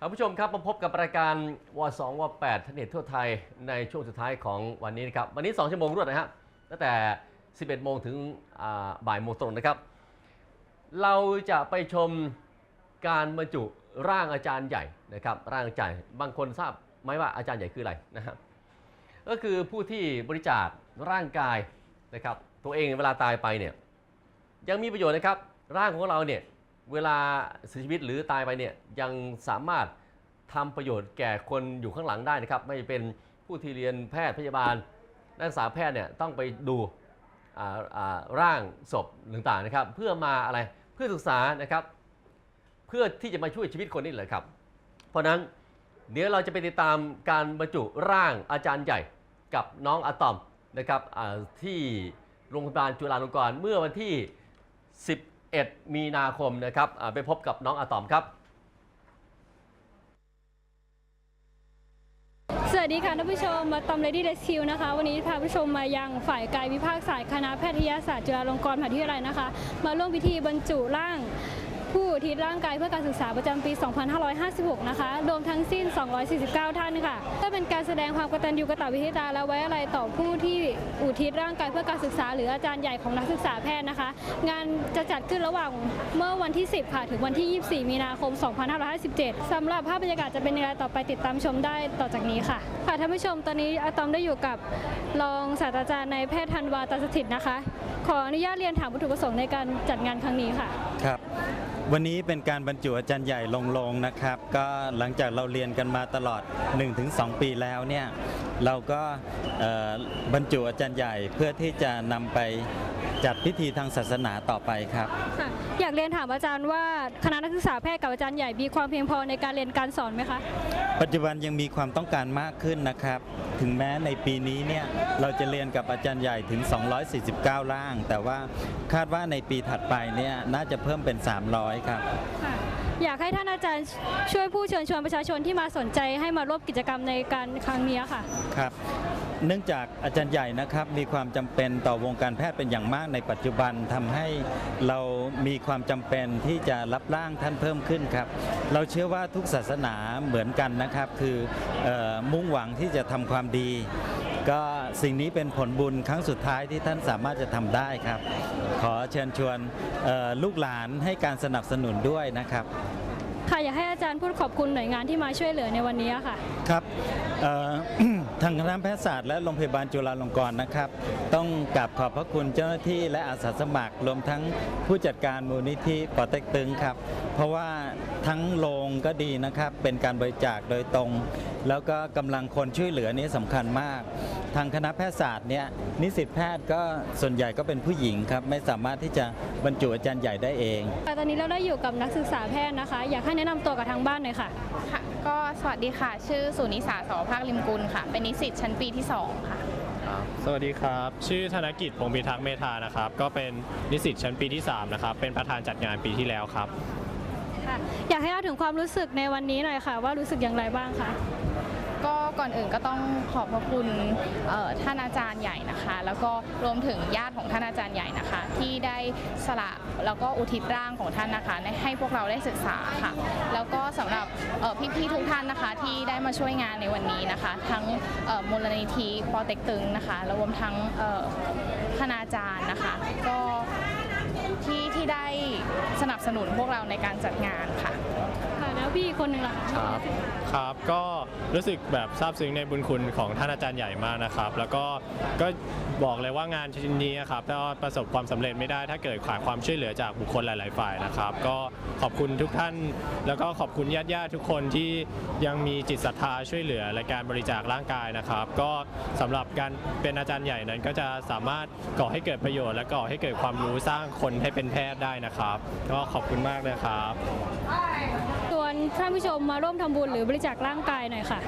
ท่านผู้ชมครับมาพบกับรายการว2ว8ทเนตทั่วไทยในช่วงสุดท้ายของวันนี้นะครับ วันนี้ 2 ชั่วโมงรวดนะฮะตั้งแต่ 11 โมงถึงบ่ายโมงตรงนะครับ เราจะไปชมการบรรจุร่างอาจารย์ใหญ่นะครับร่างอาจารย์บางคนทราบไหมว่าอาจารย์ใหญ่คืออะไรนะฮะก็คือผู้ที่บริจาคร่างกายนะครับตัวเองเวลาตายไปเนี่ยยังมีประโยชน์นะครับร่างของเราเนี่ย เวลาเสียชีวิตหรือตายไปเนี่ยยังสามารถทำประโยชน์แก่คนอยู่ข้างหลังได้นะครับ ไม่เป็นผู้ที่เรียนแพทย์พยาบาล นักศึกษาแพทย์เนี่ยต้องไปดูร่างศพต่างๆนะครับ เพื่อมาอะไรเพื่อศึกษานะครับ เพื่อที่จะมาช่วยชีวิตคนนี่แหละครับ เพราะฉะนั้นเดี๋ยวเราจะไปติดตามการบรรจุร่างอาจารย์ใหญ่กับน้องอะตอมนะครับที่โรงพยาบาลจุฬาลงกรณ์เมื่อวันที่ 11 มีนาคมนะครับไปพบกับน้องอะตอมครับ สวัสดีค่ะท่านผู้ชมมาตอมเลดี้เดซิลนะคะ วันนี้พาผู้ชมมายังฝ่ายกายวิภาคศาสตร์คณะแพทยศาสตร์จุฬาลงกรณ์มหาวิทยาลัยนะคะ มาร่วมพิธีบรรจุร่าง ผู้อุทิศร่างกายเพื่อการศึกษาประจำปี 2556 นะคะ รวมทั้งสิ้น 249 ท่านค่ะเพื่อเป็นการแสดงความกตัญญูกตวิทยาและไว้อะไรต่อผู้ที่อุทิศร่างกายเพื่อการศึกษา หรืออาจารย์ใหญ่ของนักศึกษาแพทย์นะคะ งานจะจัดขึ้นระหว่างเมื่อวันที่ 10 ค่ะ ถึงวันที่ 24 มีนาคม 2557สำหรับภาพบรรยากาศจะเป็นยังไงต่อไปติดตามชมได้ต่อจากนี้ค่ะ ค่ะท่านผู้ชมตอนนี้อะตอมได้อยู่กับรองศาสตราจารย์ในายแพทย์ธันวาตาสถิตนะคะ ขออนุญาตเรียนถามวัตถุประสงค์ในการจัดงานครั้งนี้ค่ะ ครับ วันนี้เป็นการบรรจุอาจารย์ใหญ่ลงลงนะครับ ก็หลังจากเราเรียนกันมาตลอด 1-2 ปีแล้วเนี่ยเราก็บรรจุอาจารย์ใหญ่เพื่อที่จะนำไป จัดพิธีทางศาสนาต่อไปครับค่ะอยากเรียนถามอาจารย์ว่าคณะนักศึกษาแพทย์กับอาจารย์ใหญ่มีความเพียงพอในการเรียนการสอนไหมคะ ปัจจุบันยังมีความต้องการมากขึ้นนะครับ ถึงแม้ในปีนี้เนี่ยเราจะเรียนกับอาจารย์ใหญ่ถึง 249 ร่าง แต่ว่าคาดว่าในปีถัดไปเนี่ยน่าจะเพิ่มเป็น 300 ครับ ค่ะ อยากให้ท่านอาจารย์ช่วยผู้เชิญชวนประชาชนที่มาสนใจให้มาร่วมกิจกรรมในการครั้งนี้ค่ะ ครับ เนื่องจากอาจารย์ใหญ่นะครับมีความจำเป็นต่อวงการแพทย์เป็นอย่างมากในปัจจุบันทำให้เรามีความจำเป็นที่จะรับร่างท่านเพิ่มขึ้นครับ เราเชื่อว่าทุกศาสนาเหมือนกันนะครับ คือออมุ่งหวังที่จะทำความดี ก็สิ่งนี้เป็นผลบุญครั้งสุดท้ายที่ท่านสามารถจะทำได้ครับ ขอเชิญชวนลูกหลานให้การสนับสนุนด้วยนะครับ ค่ะอยากให้อาจารย์พูดขอบคุณหน่วยงานที่มาช่วยเหลือในวันนี้ค่ะ ครับทางคณะแพทยศาสตร์และโรงพยาบาลจุฬาลงกรณ์นะครับ ต้องกราบขอบพระคุณเจ้าหน้าที่และอาสาสมัครรวมทั้งผู้จัดการมูลนิธิปอเต็กตึงครับ เพราะว่า ทั้งโรงก็ดีนะครับ เป็นการบริจาคโดยตรง แล้วก็กำลังคนช่วยเหลือนี้สำคัญมาก ทางคณะแพทยศาสตร์เนี่ยนิสิตแพทย์ก็ส่วนใหญ่ก็เป็นผู้หญิงครับ ไม่สามารถที่จะบรรจุอาจารย์ใหญ่ได้เองค่ะตอนนี้เราได้อยู่กับนักศึกษาแพทย์นะคะ อยากให้แนะนำตัวกับทางบ้านหน่อยค่ะ ค่ะ ก็สวัสดีค่ะ ชื่อสุนิสาสอภาคลิมกุลค่ะ เป็นนิสิตชั้นปีที่ 2 ค่ะ สวัสดีครับ ชื่อธนกิจพงศ์พิทักษ์เมธานะครับ ก็เป็นนิสิตชั้นปีที่ 3 นะครับ เป็นประธานจัดงานปีที่แล้วครับ ค่ะ อยากให้เล่าถึงความรู้สึกในวันนี้หน่อยค่ะ ว่ารู้สึกอย่างไรบ้างคะ ก็ก่อนอื่นก็ต้องขอบพระคุณเอ่อท่านอาจารย์ใหญ่นะคะ แล้วก็รวมถึงญาติของท่านอาจารย์ใหญ่นะคะ ที่ได้สละแล้วก็อุทิศร่างของท่านนะคะให้พวกเราได้ศึกษาค่ะ แล้วก็สำหรับเอ่อพี่ๆทุกท่านนะคะ ที่ได้มาช่วยงานในวันนี้นะคะ ทั้งเอ่อมูลนิธิปอเต็กตึงนะคะแล้วรวมทั้งเอ่อคณาจารย์นะคะ ก็ ที่ที่ได้สนับสนุนพวกเราในการจัดงานค่ะ พี่คนหนึ่งล่ะครับ ครับ ก็รู้สึกแบบซาบซึ้งในบุญคุณของท่านอาจารย์ใหญ่มากนะครับ แล้วก็ก็บอกเลยว่างานชิ้นนี้ครับถ้าประสบความสำเร็จไม่ได้ถ้าเกิดขาดความช่วยเหลือจากบุคคลหลาย ๆ ฝ่ายนะครับ ก็ขอบคุณทุกท่าน แล้วก็ขอบคุณญาติญาติๆทุกคนที่ยังมีจิตศรัทธาช่วยเหลือในการบริจาคร่างกายนะครับ ก็สำหรับการเป็นอาจารย์ใหญ่นั้นก็จะสามารถก่อให้เกิดประโยชน์ และก่อให้เกิดความรู้สร้างคนให้เป็นแพทย์ได้นะครับ ก็ขอบคุณมากเลยครับ ท่านผู้ชมมาร่วมทำบุญหรือบริจาคร่างกายหน่อยค่ะ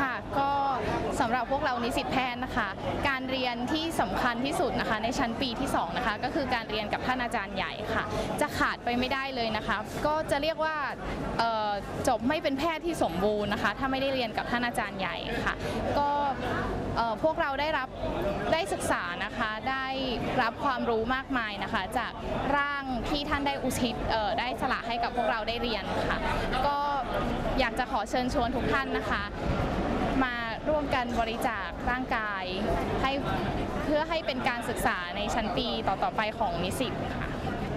ค่ะก็สำหรับพวกเรานิสิตแพทย์นะคะ การเรียนที่สำคัญที่สุดนะคะ ในชั้นปีที่2นะคะก็คือการเรียนกับท่านอาจารย์ใหญ่ค่ะ จะขาดไปไม่ได้เลยนะคะ ก็จะเรียกว่าจบไม่เป็นแพทย์ที่สมบูรณ์นะคะ ถ้าไม่ได้เรียนกับท่านอาจารย์ใหญ่ค่ะ ก็ วกเราได้รับได้ศึกษานะคะได้รับความรู้มากมายนะคะ จากร่างที่ท่านได้อุทิศได้สละให้กับพวกเราได้เรียนค่ะ ก็อยากจะขอเชิญชวนทุกท่านนะคะ มาร่วมกันบริจาคร่างกายให้เพื่อให้เป็นการศึกษาในชั้นปีต่อๆไปของนิสิตค่ะ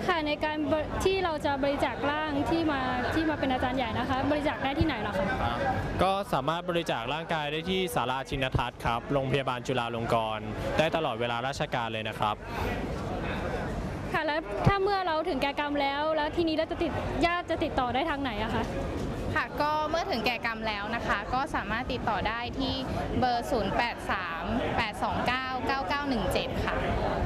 ค่ะในการบริที่เราจะบริจาคร่างที่มาที่มาเป็นอาจารย์ใหญ่นะคะ บริจาคได้ที่ไหนเหรอคะก็สามารถบริจาคร่างกายได้ที่ศาลาชินทัศน์ครับโรงพยาบาลจุฬาลงกรณ์ได้ตลอดเวลาราชการเลยนะครับค่ะแล้วถ้าเมื่อเราถึงแก่กรรมแล้ว แล้วทีนี้เราจะติดญาติจะติดต่อได้ทางไหนอะคะค่ะก็เมื่อถึงแก่กรรมแล้วนะคะ ก็สามารถติดต่อได้ที่เบอร์ 829-9917 ค่ะ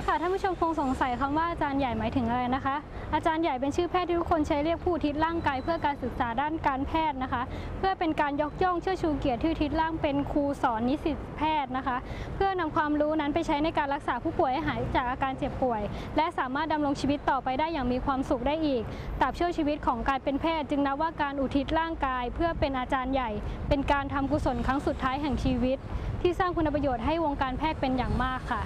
ค่ะท่านผู้ชมคงสงสัยคำว่าอาจารย์ใหญ่หมายถึงอะไรนะคะ อาจารย์ใหญ่เป็นชื่อแพทย์ที่ทุกคนใช้เรียกผู้อุทิศร่างกายเพื่อการศึกษาด้านการแพทย์นะคะ เพื่อเป็นการยกย่องเชิดชูเกียรติที่ทิศร่างเป็นครูสอนนิสิตแพทย์นะคะ เพื่อนำความรู้นั้นไปใช้ในการรักษาผู้ป่วยให้หายจากอาการเจ็บป่วย และสามารถดำรงชีวิตต่อไปได้อย่างมีความสุขได้อีกตราบเชั่วชีวิตของการเป็นแพทย์ จึงนับว่าการอุทิศร่างกาย เพื่อเป็นอาจารย์ใหญ่ เป็นการทำกุศลครั้งสุดท้ายแห่งชีวิต ที่สร้างคุณประโยชน์ให้วงการแพทย์เป็นอย่างมากค่ะ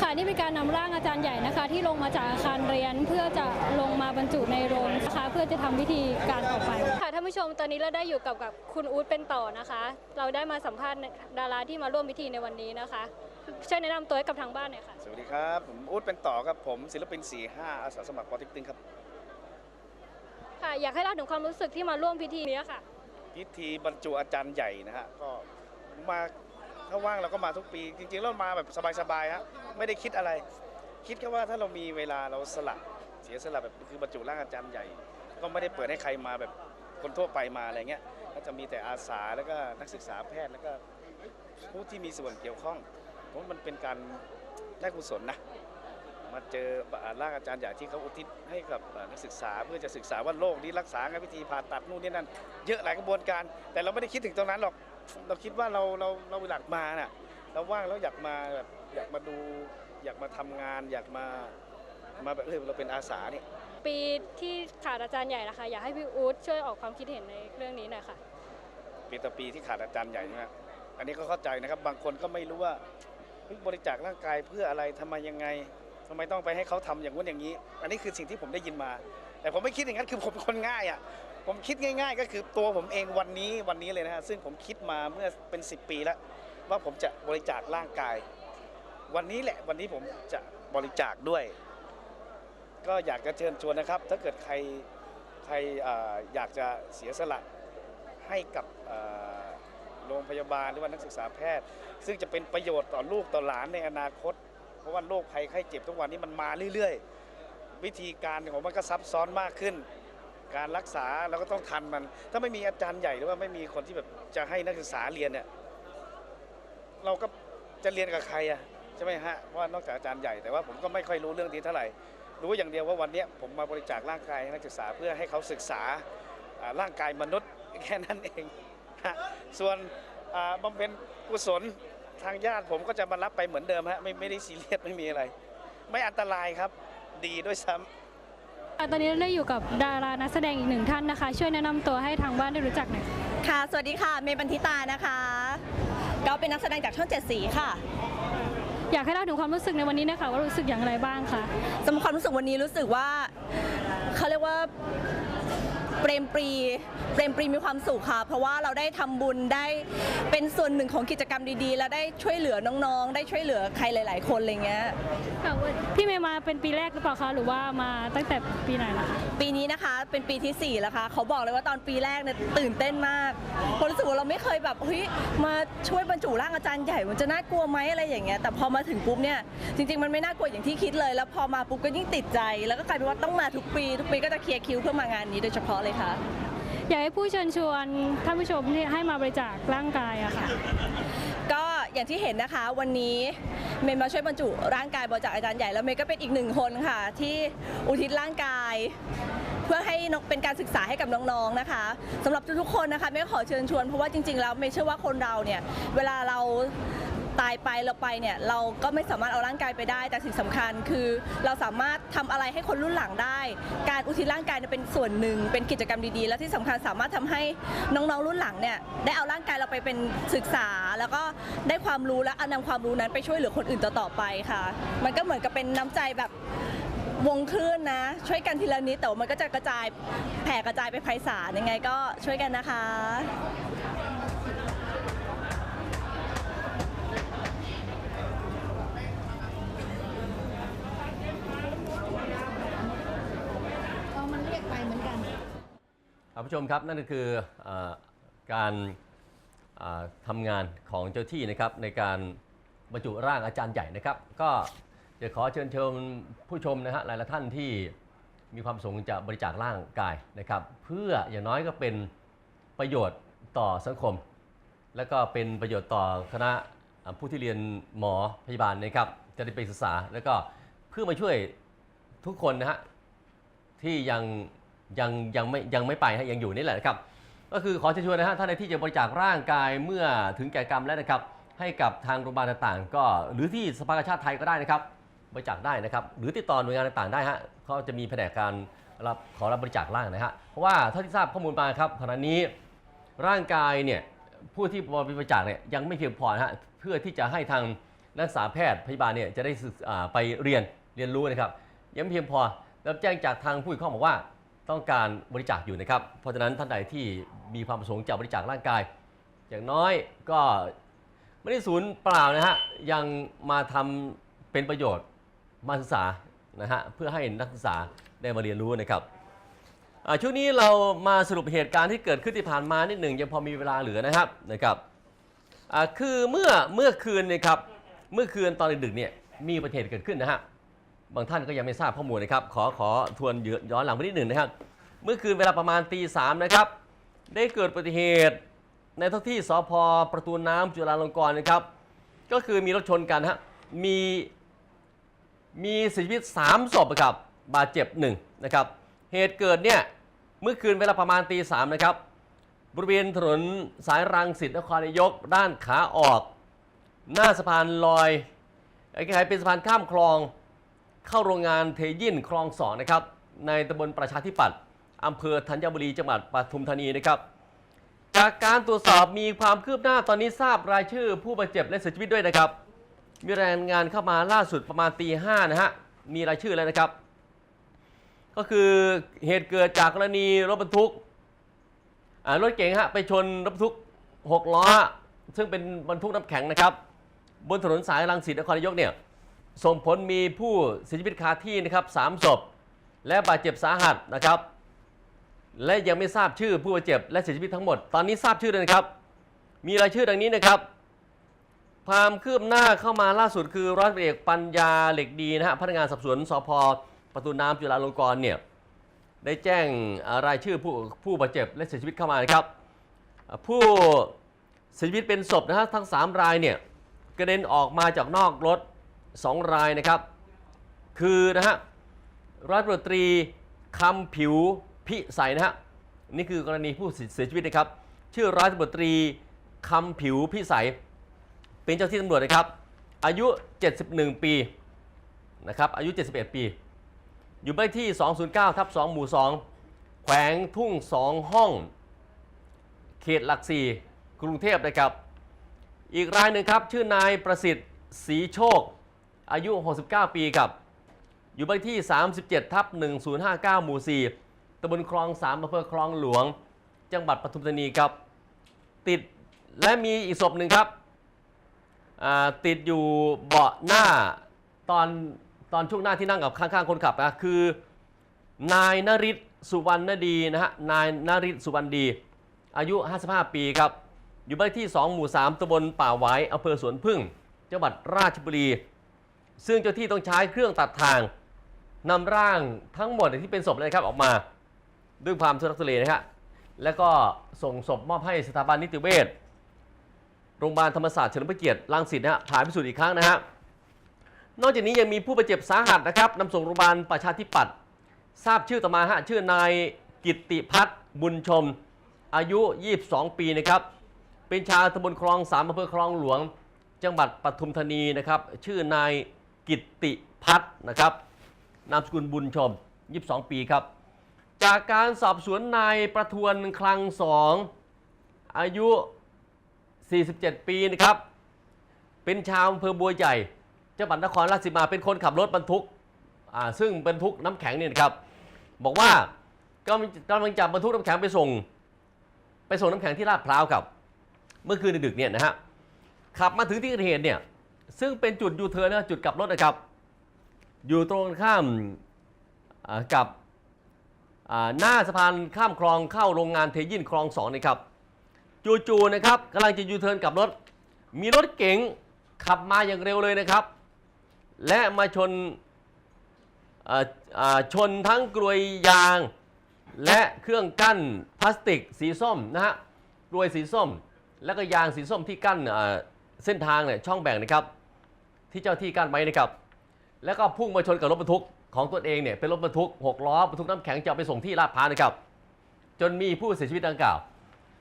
ค่ะนี่เป็นการนำร่างอาจารย์ใหญ่นะคะ ที่ลงมาจากอาคารเรียนเพื่อจะลงมาบรรจุในโรงนะคะ เพื่อจะทำพิธีการต่อไปค่ะท่านผู้ชมตอนนี้เราได้อยู่กับกับคุณอู๊ดเป็นต่อนะคะ เราได้มาสัมภาษณ์ดาราที่มาร่วมพิธีในวันนี้นะคะช่วยแนะนำตัวให้กับทางบ้านหน่อยค่ะ สวัสดีครับ ผมอู๊ดเป็นต่อครับผมศิลปิน 45 อาสาสมัครปอเทิกตึงครับ ค่ะ อยากให้เล่าถึงความรู้สึกที่มาร่วมพิธีนี้ค่ะ พิธีบรรจุอาจารย์ใหญ่นะฮะ ก็มา ถ้าว่างเราก็มาทุกปี จริงๆเรามาแบบสบายๆฮะไม่ได้คิดอะไร คิดแค่ว่าถ้าเรามีเวลาเราสละเสียสละแบบคือบรรจุร่างอาจารย์ใหญ่ ก็ไม่ได้เปิดให้ใครมาแบบคนทั่วไปมาอะไรเงี้ยก็จะมีแต่อาสาแล้วก็นักศึกษาแพทย์แล้วก็ผู้ที่มีส่วนเกี่ยวข้องผมว่ามันเป็นการได้กุศลนะมาเจอร่างอาจารย์ใหญ่ที่เขาอุทิศให้กับนักศึกษาเพื่อจะศึกษาว่าโรคนี้รักษาไงวิธีผ่าตัดนู่นนี่นั่น เยอะหลายกระบวนการ แต่เราไม่ได้คิดถึงตรงนั้นหรอก เราคิดว่าเราเราเราอยากมาน่ะเราว่างแล้วอยากมาแบบอยากมาดู อยากมาทำงาน อยากมามาแบบเออเราเป็นอาสาเนี่ย ปีที่ขาดอาจารย์ใหญ่นะคะอยากให้พี่อู๊ดช่วยออกความคิดเห็นในเรื่องนี้หน่อยค่ะ ปีต่อปีที่ขาดอาจารย์ใหญ่นะอันนี้ก็เข้าใจนะครับ บางคนก็ไม่รู้ว่าเฮ้ยบริจาคร่างกายเพื่ออะไรทำไมยังไงทำไมต้องไปให้เขาทำอย่างนู้นอย่างนี้ อันนี้คือสิ่งที่ผมได้ยินมา แต่ผมไม่คิดอย่างนั้นคือผมเป็นคนง่ายอะ ผมคิดง่าย ๆ ก็คือตัวผมเองวันนี้วันนี้เลยนะฮะซึ่งผมคิดมาเมื่อเป็น 10 ปีแล้ว ว่าผมจะบริจาคร่างกาย วันนี้แหละวันนี้ผมจะบริจาคด้วย ก็อยากจะเชิญชวนนะครับ ถ้าเกิดใครใครออยากจะเสียสละให้กับโรงพยาบาลหรือว่านักศึกษาแพทย์ ซึ่งจะเป็นประโยชน์ต่อลูกต่อหลานในอนาคต เพราะว่าโรคภัยไข้เจ็บทุกวันนี้มันมาเรื่อย ๆ วิธีการของมันก็ซับซ้อนมากขึ้น การรักษาเราก็ต้องทันมัน ถ้าไม่มีอาจารย์ใหญ่หรือว่าไม่มีคนที่แบบจะให้นักศึกษาเรียนเนี่ยเราก็จะเรียนกับใครอะใช่ไหมฮะเพราะว่านอกจากอาจารย์ใหญ่แต่ว่าผมก็ไม่ค่อยรู้เรื่องนี้เท่าไหร่รู้อย่างเดียวว่าวันเนี้ยผมมาบริจาคร่างกายให้นักศึกษาเพื่อให้เขาศึกษาร่างกายมนุษย์แค่นั้นเองฮะส่วนอ่าบำเพ็ญกุศลทางญาติผมก็จะมารับไปเหมือนเดิมฮะไม่ไม่ได้ซีเรียสไม่มีอะไร ไม่อันตรายครับ ดีด้วยซ้ำ ตอนนี้เราได้อยู่กับดารานักแสดงอีกหนึ่งท่านนะคะ ช่วยแนะนำตัวให้ทางบ้านได้รู้จักหน่อยค่ะค่ะ สวัสดีค่ะ เมย์บันทิตานะคะ ก็เป็นนักแสดงจากช่องเจ็ดสีค่ะ อยากให้เล่าถึงความรู้สึกในวันนี้นะคะว่ารู้สึกอย่างไรบ้างคะ สำหรับความรู้สึกวันนี้รู้สึกว่าเขาเรียกว่า เปรมปรีเปรมปรีมีความสุขค่ะ เพราะว่าเราได้ทำบุญได้เป็นส่วนหนึ่งของกิจกรรมดีๆ แล้วได้ช่วยเหลือน้องๆ ได้ช่วยเหลือใครหลายๆ คนอะไรเงี้ย ค่ะพี่เมย์มาเป็นปีแรกหรือเปล่าคะหรือว่ามาตั้งแต่ปีไหนแล้วคะปีนี้นะคะเป็นปีที่4 แล้วค่ะเขาบอกเลยว่าตอนปีแรกเนี่ยตื่นเต้นมากเพราะรู้สึกว่าเราไม่เคยแบบเฮ้ยมาช่วยบรรจุร่างอาจารย์ใหญ่มันจะน่ากลัวไหมอะไรอย่างเงี้ยแต่พอมาถึงปุ๊บเนี่ยจริง ๆ มันไม่น่ากลัวอย่างที่คิดเลย แล้วพอมาปุ๊บก็ยิ่งติดใจ แล้วก็กลายเป็นว่าต้องมาทุกปี ทุกปีก็จะเคลียร์คิวเพื่อมางานนี้โดยเฉพาะเลยค่ะ อยากให้ผู้เชิญชวนท่านผู้ชมที่ให้มาบริจาคร่างกายอะค่ะ ก็อย่างที่เห็นนะคะวันนี้เมย์มาช่วยบรรจุร่างกายบริจาคอาจารย์ใหญ่แล้วเมย์ก็เป็นอีกหนึ่งคนค่ะ ที่อุทิศร่างกาย เพื่อให้นกเป็นการศึกษาให้กับน้องๆนะคะสำหรับทุกๆคนนะคะเมย์ขอเชิญชวนเพราะว่าจริงๆแล้วเมย์เชื่อว่าคนเราเนี่ยเวลาเรา ตายไปเราไปเนี่ยเราก็ไม่สามารถเอาร่างกายไปได้ แต่สิ่งสำคัญคือเราสามารถทำอะไรให้คนรุ่นหลังได้ การอุทิศร่างกายเนี่ยเป็นส่วนหนึ่งเป็นกิจกรรมดีๆ และที่สำคัญสามารถทำให้น้องๆรุ่นหลังเนี่ยได้เอาร่างกายเราไปเป็นศึกษา แล้วก็ได้ความรู้และเอานำความรู้นั้นไปช่วยเหลือคนอื่นต่อๆไปค่ะ มันก็เหมือนกับเป็นน้ำใจแบบ วงคลื่นนะ ช่วยกันทีละนิดแต่ว่ามันก็จะกระจายแผ่กระจายไปไพศาลยังไงก็ช่วยกันนะคะ ท่านผู้ชมครับนั่นก็คืออการเอ่อทำงานของเจ้าที่นะครับในการบรรจุร่างอาจารย์ใหญ่นะครับ ก็จะขอเชิญชิญผู้ชมนะฮะหลายๆท่านที่มีความประสงค์จะบริจาคร่างกายนะครับ เพื่ออย่างน้อยก็เป็นประโยชน์ต่อสังคม และก็เป็นประโยชน์ต่อคณะผู้ที่เรียนหมอพยาบาลนะครับจะได้ไปศึกษา แล้วก็เพื่อมาช่วยทุกคนนะฮะที่ยัง ยังยังไม่ยังไม่ไปฮะยังอยู่นี่แหละนะครับ ก็คือขอเชิญชวนนะฮะท่านใดที่จะบริจาคร่างกายเมื่อถึงแก่กรรมแล้วนะครับ ให้กับทางโรงพยาบาลต่างๆ ก็หรือที่สภากาชาติไทยก็ได้นะครับ บริจาคได้นะครับ หรือติดต่อหน่วยงานต่างๆได้ฮะเขาจะมีแผนกการรับขอรับบริจาคร่างนะฮะเพราะว่าเท่าที่ทราบข้อมูลมาครับขณะนี้ร่างกายเนี่ยผู้ที่บริจาคเนี่ยยังไม่เพียงพอนะฮะเพื่อที่จะให้ทางนักศึกษาแพทย์พยาบาลเนี่ยจะได้ไปเรียนเรียนรู้นะครับยังไม่เพียงพอรับแจ้งจากทางผู้เกี่ข้องบอกว่า ต้องการบริจาคอยู่นะครับ เพราะฉะนั้นท่านใดที่มีความประสงค์จะบริจาคร่างกาย อย่างน้อยก็ไม่ได้สูญเปล่านะฮะยังมาทำเป็นประโยชน์มาศึกษานะฮะเพื่อให้นักศึกษาได้มาเรียนรู้นะครับช่วงนี้เรามาสรุปเหตุการณ์ที่เกิดขึ้นที่ผ่านมานิดหนึ่งยังพอมีเวลาเหลือนะครับนะครับคือเมื่อเมื่อคืนเนะครับเมื่อคืนตอนดึกๆเนี่ยมีอุบัติเหตุเกิดขึ้นนะฮะ บางท่านก็ยังไม่ทราบข้อมูลนะครับ ขอขอทวนย้อนหลังไปนิดหนึ่งนะครับ เมื่อคืนเวลาประมาณตีสามนะครับ ได้เกิดอุบัติเหตุ ในท้องที่สพประตูน้ำจุฬาลงกรณ์นะครับ ก็คือมีรถชนกันฮะ มีมีเสียชีวิต3ศพครับ บาดเจ็บ1นะครับ เหตุเกิดเนี่ยเมื่อคืนเวลาประมาณตีสามนะครับ บริเวณถนนสายรังสิตนครนายก ด้านขาออก หน้าสะพานลอยคล้ายๆเป็นสะพานข้ามคลอง เข้าโรงงานเทยินคลองสองนะครับ ในตำบลประชาธิปัตย์อำเภอธัญบุรีจังหวัดปทุมธานีนะครับ จากการตรวจสอบมีความคืบหน้าตอนนี้ทราบรายชื่อผู้บาดเจ็บและเสียชีวิตด้วยนะครับ มีรายงานเข้ามาล่าสุดประมาณตีห้านะฮะมีรายชื่อแล้วนะครับ ก็คือเหตุเกิดจากกรณีรถบรรทุกรถเก๋งฮะไปชนรถบรรทุกหกล้อ ซึ่งเป็นบรรทุกน้ำแข็งนะครับ บนถนนสายรังสิตนครนายกเนี่ย ส่งผลมีผู้เสียชีวิตคาที่นะครับสามศพ และบาดเจ็บสาหัสนะครับ และยังไม่ทราบชื่อผู้บาดเจ็บและเสียชีวิตทั้งหมด ตอนนี้ทราบชื่อแล้วนะครับ มีรายชื่อดังนี้นะครับ ความคืบหน้าเข้ามาล่าสุดคือร้อยเอกปัญญาเหล็กดีนะฮะพนักงานสอบสวนสพประตูน้ำจุฬาลงกรณ์เนี่ยได้แจ้งรายชื่อผู้ผู้บาดเจ็บและเสียชีวิตเข้ามานะครับ ผู้เสียชีวิตเป็นศพนะฮะทั้ง 3 รายเนี่ยกระเด็นออกมาจากนอกรถ 2 รายนะครับ คือนะฮะร้อยตำรวจตรีคำผิวพิสัยนะฮะนี่คือกรณีผู้เสียชีวิตนะครับ ชื่อร้อยตำรวจตรีคำผิวพิสัย เป็นเจ้าที่ตำรวจนะครับ อายุ 71 ปีนะครับอายุ 71 ปี อยู่บ้านที่ 209ทับ2หมู่ 2 แขวงทุ่ง 2 ห้อง เขตหลักสี่กรุงเทพนะครับ อีกรายหนึ่งครับ ชื่อนายประสิทธิ์ศรีโชค อายุ 69 ปีครับ อยู่บ้านที่ 37 ทับ 1059 หมู่ 4ตำบลคลอง 3อำเภอคลองหลวง จังหวัดปทุมธานีครับ ติดและมีอีกศพหนึ่งครับ ติดอยู่เบาะหน้าตอนตอนช่วงหน้าที่นั่งกับข้างๆคนขับนะคือนายนริศสุวรรณดีนะฮะนายนริศสุวรรณดี อายุ 55 ปีครับ อยู่บ้านที่ 2 หมู่ 3ตำบลป่าไว้อำเภอสวนพึ่ง จังหวัดราชบุรี ซึ่งเจ้าที่ต้องใช้เครื่องตัดทางนำร่างทั้งหมดที่เป็นศพเลยครับออกมา ด้วยความทุรักทุเลนะฮะแล้วก็ส่งศพมอบให้สถาบันนิติเวชโรงพยาบาลธรรมศาสตร์เฉลิมพระเกียรติรังสิตนะฮะผ่าพิสูจน์อีกครั้งนะฮะนอกจากนี้ยังมีผู้บาดเจ็บสาหัสนะครับนำส่งโรงพยาบาลประชาธิปัตย์ทราบชื่อต่อมาฮะชื่อนายกิติพัฒน์บุญชม อายุ 22 ปีนะครับเป็นชาวตำบลคลองสามอำเภอคลองหลวง จังหวัดปทุมธานีนะครับ ชื่อนาย กิตติพัฒน์นะครับ นามสกุลบุญชม 22 ปีครับ จากการสอบสวนนายประทวนคลังสองอายุ 47 ปีนะครับ เป็นชาวอำเภอบัวใหญ่จังหวัดนครราชสีมาเป็นคนขับรถบรรทุกซึ่งบรรทุกน้ำแข็งเนี่ยครับ บอกว่ากำลังกำลังจะบรรทุกน้ำแข็งไปส่ง ไปส่งน้ำแข็งที่ลาดพร้าวครับ เมื่อคืนดึกเนี่ยนะฮะขับมาถึงที่เกิดเหตุเนี่ย ซึ่งเป็นจุดยูเทิร์นนะจุดกลับรถนะครับ อยู่ตรงข้ามกับหน้าสะพานข้ามคลองเข้าโรงงานเทยินคลองสองนะครับ จู่ๆนะครับกำลังจะยูเทิร์นกลับรถ มีรถเก๋งขับมาอย่างเร็วเลยนะครับ และมาชนชนทั้งกลวยยาง และเครื่องกั้นพลาสติกสีส้มนะฮะกลวยสีส้ม แล้วก็ยางสีส้มที่กั้นเส้นทางเนี่ยช่องแบ่งนะครับ ที่เจ้าที่กั้นไว้นะครับ แล้วก็พุ่งมาชนกับรถบรรทุกของตนเองเนี่ยเป็นรถบรรทุกหกล้อบรรทุกน้ำแข็งจะเอาไปส่งที่ลาดพร้าวนะครับ จนมีผู้เสียชีวิตดังกล่าว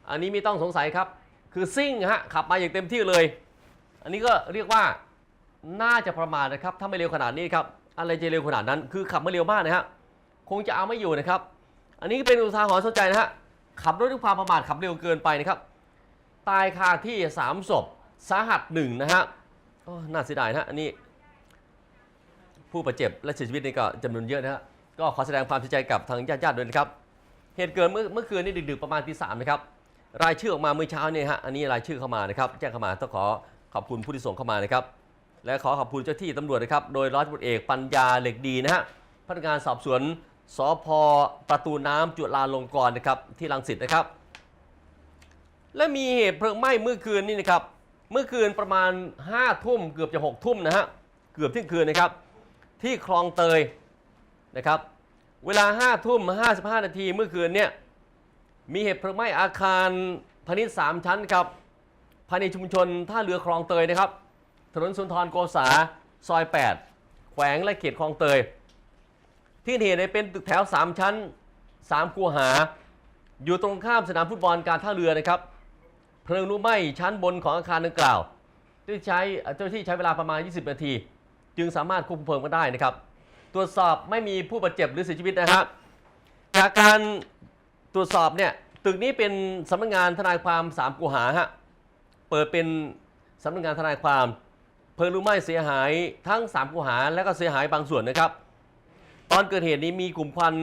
อันนี้ไม่ต้องสงสัยครับ คือซิ่งฮะขับมาอย่างเต็มที่เลย อันนี้ก็เรียกว่าน่าจะประมาทนะครับถ้าไม่เร็วขนาดนี้ครับอะไรจะเร็วขนาดนั้นคือขับมาเร็วมากนะฮะคงจะเอาไม่อยู่นะครับ อันนี้เป็นอุทาหรณ์สนใจนะฮะขับรถด้วยความประมาทขับเร็วเกินไปนะครับ ตายคาที่3ศพสาหัสหนึ่งนะฮะ โอ้น่าเสียดายนะอันนี้ผู้บาดเจ็บและเสียชีวิตนี่ก็จำนวนเยอะนะฮะก็ขอแสดงความเสียใจกับทางญาติๆด้วยนะครับเหตุเกิดเมื่อเมื่อคืนนี้ดึกๆประมาณตีสามนะครับรายชื่อออกมาเมื่อเช้าเนี่ยฮะอันนี้รายชื่อเข้ามานะครับแจ้งเข้ามาต้องขอขอบคุณผู้ที่ส่งเข้ามานะครับและขอขอบคุณเจ้าที่ตำรวจนะครับโดยร้อยตำรวจเอกปัญญาเหล็กดีนะฮะพนักงานสอบสวนสพประตูน้ำจุฬาลงกรณ์นะครับที่รังสิตนะครับ และมีเหตุเพลิงไหม้เมื่อคืนนี่นะครับ เมื่อคืนประมาณ5ทุ่มเกือบจะ6ทุ่มนะฮะเกือบเที่ยงคืนนะครับ ที่คลองเตยนะครับ เวลา5ทุ่ม55 นาทีเมื่อคืนเนี่ยมีเหตุเพลิงไหม้อาคารพาณิชย์3ชั้นครับภายในชุมชนท่าเรือคลองเตยนะครับ ถนนสุนทรโกษาซอย 8 แขวงและเขตคลองเตย ที่เหตุเนี่ยเป็นตึกแถว 3 ชั้น 3 คูหา อยู่ตรงข้ามสนามฟุตบอลการท่าเรือนะครับ เพลิงลุกไหม้ชั้นบนของอาคารดังกล่าวที่ใช้เจ้าที่ใช้เวลาประมาณ 20 นาที จึงสามารถควบคุมเพลิงมาได้นะครับ ตรวจสอบไม่มีผู้บาดเจ็บหรือเสียชีวิตนะครับจากการตรวจสอบเนี่ยตึกนี้เป็นสำนักงานทนายความ3กูหาฮะเปิดเป็นสำนักงานทนายความ เพลิงลุกไหม้เสียหายทั้ง3กูหาและก็เสียหายบางส่วนนะครับ ตอนเกิดเหตุนี้มีกลุ่มควัน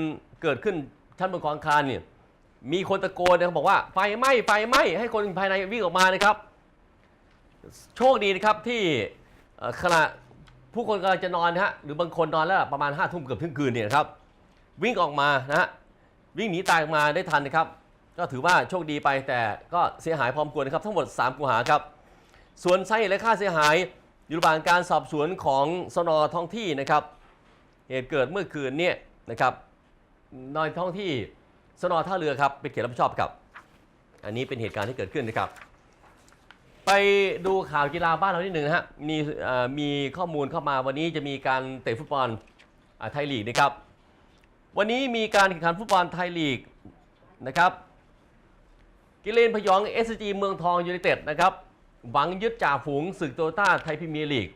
เกิดขึ้นชั้นบนของอาคารเนี่ย มีคนตะโกนนะครับบอกว่าไฟไหม้ไฟไหม้ให้คนภายในวิ่งออกมานะครับโชคดีนะครับที่ขณะผู้คนกำลังจะนอนนะฮะหรือบางคนนอนแล้วประมาณ5้าทุ่มเกือบเที่ยงคืนเนี่ยครับวิ่งออกมานะฮะวิ่งหนีตายออกมาได้ทันนะครับ ก็ถือว่าโชคดีไปแต่ก็เสียหายพร้อมควรนะครับทั้งหมด 3กูหาครับ ส่วนสาเหตุและค่าเสียหายอยู่ระหว่างการสอบสวนของสนท้องที่นะครับเหตุเกิดเมื่อคืนเนี่ยนะครับในท้องที่ สนท่าเรือครับเป็นเขตรับผิดชอบครับ อันนี้เป็นเหตุการณ์ที่เกิดขึ้นนะครับ ไปดูข่าวกีฬาบ้านเรานิดหนึ่งนะฮะมีมีข้อมูลเข้ามาวันนี้จะมีการเตะฟุตบอลไทยลีกนะครับ วันนี้มีการแข่งขันฟุตบอลไทยลีกนะครับกิเลนพยอง SG เมืองทองยูไนเต็ดนะครับหวังยึดจ่าฝูงศึกโตต้าไทยพรีเมียร์ลีก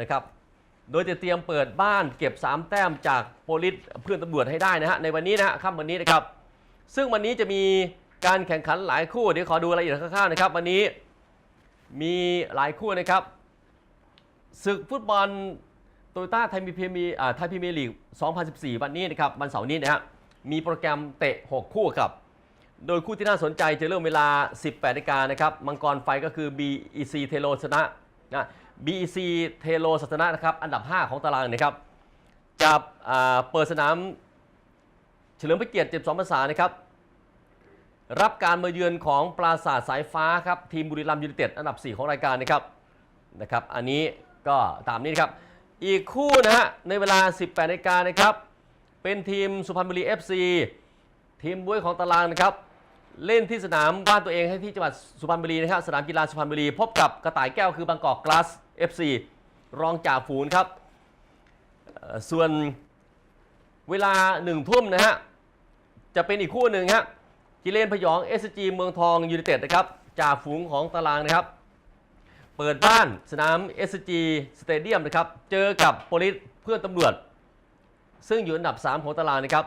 นะครับ โดยจะเตรียมเปิดบ้านเก็บ 3 แต้มจากโปลิสเพื่อนตำรวจให้ได้นะฮะในวันนี้นะฮะค่ำวันนี้นะครับ ซึ่งวันนี้จะมีการแข่งขันหลายคู่เดี๋ยวขอดูรายละเอียดคร่าวๆนะครับ วันนี้มีหลายคู่นะครับศึกฟุตบอลโตโยต้าไทยพรีเมีอ่าไทยพรีเมียร์ลีก 2014 วันนี้นะครับวันเสาร์นี้นะฮะมีโปรแกรมเตะ 6 คู่ครับ โดยคู่ที่น่าสนใจจะเริ่มเวลา 18นาฬิกานะครับมังกรไฟก็คือ BEC เทโลชนะนะ BEC เทโลศาสนะนะครับ อันดับ 5 ของตารางนะครับจะเปิดสนามเฉลิมพระเกียรติ72ภาษานะครับ รับการมาเยือนของปราสาทสายฟ้าครับ ทีมบุรีรัมย์ยูไนเต็ดอันดับ 4 ของรายการนะครับนะครับ อันนี้ก็ตามนี้นะครับ อีกคู่นะฮะในเวลา 18นาฬิกานะครับ เป็นทีมสุพรรณบุรี FC ทีมบุ้ยของตารางนะครับ เล่นที่สนามบ้านตัวเองให้ที่จังหวัดสุพรรณบุรีนะครับสนามกีฬาสุพรรณบุรี พบกับกระต่ายแก้วคือบางกอกกลาส FC รองจ่าฝูนครับส่วนเวลาหนึ่งทุ่มนะฮะจะเป็นอีกคู่หนึ่งฮะกิเลนพยอง SG เมืองทองยูไนเต็ดนะครับจ่าฝูงของตารางนะครับ เปิดบ้านสนาม SG สเตเดียมนะครับ เจอกับโปลิสเพื่อนตำรวจ ซึ่งอยู่อันดับ 3 ของตารางนะครับ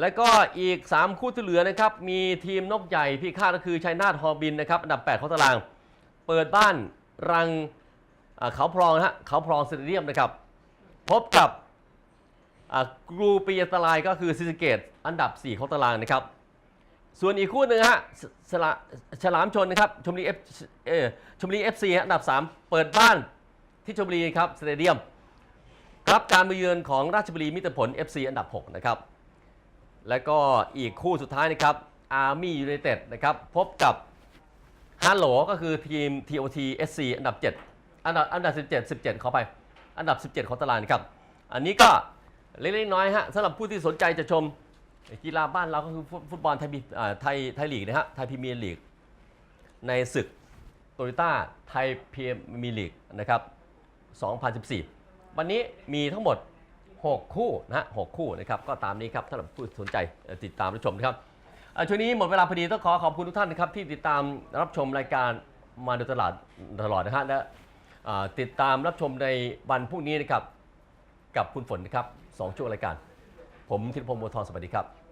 และก็อีก 3 คู่ที่เหลือนะครับ มีทีมนกใหญ่พี่คาดก็คือชัยนาทฮอบินนะครับ อันดับ 8 ของตาราง เปิดบ้านรังเขาพรองนะฮะเขาพรองสเตเดียมนะครับ พบกับกรูปีอันตรายก็คือซิสเกต อันดับ 4 ของตารางนะครับ ส่วนอีกคู่หนึ่งฮะฉลามชนนะครับชมรีเอฟเอชมรีเอฟซีอันดับ 3 เปิดบ้านที่ชมรีครับสเตเดียมรับการมาเยือนของราชบุรีมิตรผล FC อันดับ 6 นะครับ แล้วก็อีกคู่สุดท้ายนะครับอาร์มี่ยูไนเต็ดนะครับพบกับฮัลโหลก็คือทีม TOT SC อันดับ 7 อันดับอันดับ 17 17ขอไป อันดับ 17 ของตารางนะครับ อันนี้ก็เล็กๆน้อยฮะสำหรับผู้ที่สนใจจะชมกีฬาบ้านเราก็คือฟุตบอลไทยพีไทยไทยลีกนะฮะไทยพรีเมียร์ลีก ในศึกโตโยต้าไทยพรีเมียร์ลีกนะครับ 2014 วันนี้มีทั้งหมด 6 คู่นะฮะ6คู่นะครับก็ตามนี้ครับสำหรับผู้สนใจติดตามรับชมนะครับช่วงนี้หมดเวลาพอดีต้องขอขอบคุณทุกท่านนะครับที่ติดตามรับชมรายการมาโดยตลอดตลอดนะฮะและติดตามรับชมในวันพรุ่งนี้นะครับกับคุณฝนนะครับสองช่วงรายการ ผมธิรพงศ์บัวทองสวัสดีครับ